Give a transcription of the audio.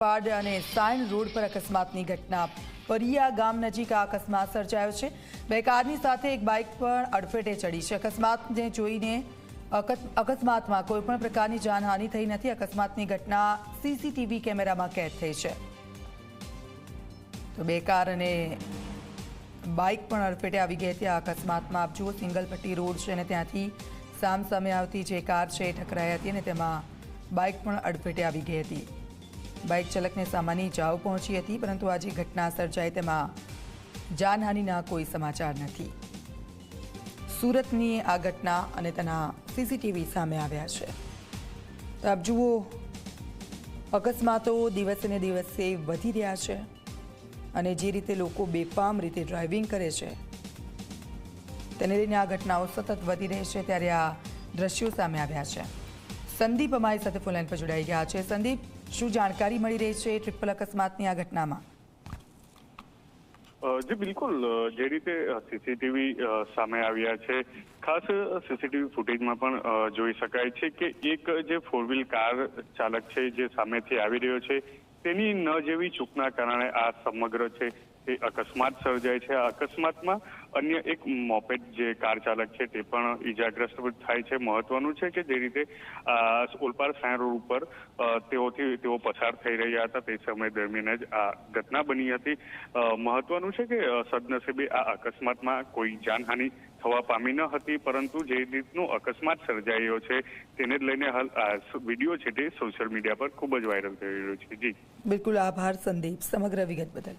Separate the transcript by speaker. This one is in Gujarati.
Speaker 1: પાડ અને સાયન રોડ પર અકસ્માતની ઘટના. પરિયા ગામ નજીક આ અકસ્માત સર્જાયો છે. બે કારની સાથે એક બાઇક પણ અડફેટે ચડી છે. અકસ્માતને જોઈને અકસ- અકસ્માતમાં કોઈપણ પ્રકારની જાનહાનિ થઈ નથી. અકસ્માતની ઘટના સીસીટીવી કેમેરામાં કેદ થઈ છે. તો બે કાર અને બાઇક પણ અડફેટે આવી ગઈ હતી. આ અકસ્માતમાં આપ જુઓ સિંગલ પટ્ટી રોડ છે અને ત્યાંથી સામ સામે આવતી જે કાર છે એ ટકરાઈ હતી અને તેમાં બાઇક પણ અડફેટે આવી ગઈ હતી. બાઇક ચાલકને સામાન્ય ઇજાઓ પહોંચી હતી, પરંતુ આ ઘટના સર્જાઈ તેમાં જાનહાનિના કોઈ સમાચાર નથી. સુરતની આ ઘટના અને તેના સીસીટીવી સામે આવ્યા છે. તો આપ જુઓ, અકસ્માતો દિવસે દિવસે વધી રહ્યા છે અને જે રીતે લોકો બેફામ રીતે ડ્રાઇવિંગ કરે છે, તેને લઈને આ ઘટનાઓ સતત વધી રહી છે, ત્યારે આ દ્રશ્યો સામે આવ્યા છે. સંદીપ અમારી સાથે ફોનલાઈન પર જોડાઈ ગયા છે. સંદીપ શું જાણકારી મળી રહી છે ટ્રિપલ અકસ્માતની આ ઘટનામાં?
Speaker 2: જી, બિલકુલ. જે રીતે સીસીટીવી સામે આવ્યા છે. ખાસ સીસીટીવી ફૂટેજમાં પણ જોઈ શકાય છે કે એક જે ફોર વ્હીલ કાર ચાલક છે, જે સામેથી આવી રહ્યો છે, તેની ન જેવી ચૂકના કારણે આ સમગ્ર છે તે અકસ્માત સર્જાય છે. આ અકસ્માતમાં અન્ય એક મોપેડ જે કાર ચાલક છે તે પણ ઈજાગ્રસ્ત થાય છે. મહત્વનું છે કે જે રીતે ઓલપાડ સાયણ રોડ ઉપર તેઓથી, તેઓ પસાર થઈ રહ્યા હતા તે સમય દરમિયાન જ આ ઘટના બની હતી. મહત્વનું છે કે સદનસીબે આ અકસ્માતમાં કોઈ જાનહાનિ થવા પામી ન હતી, પરંતુ જે રીતનો અકસ્માત સર્જાયો છે તેને જ લઈને હાલ વીડિયો છે તે સોશિયલ મીડિયા પર ખૂબ જ વાયરલ થઈ રહ્યો છે. જી.
Speaker 1: બિલકુલ આભાર સંદીપ. સમગ્ર વિગત બદલ.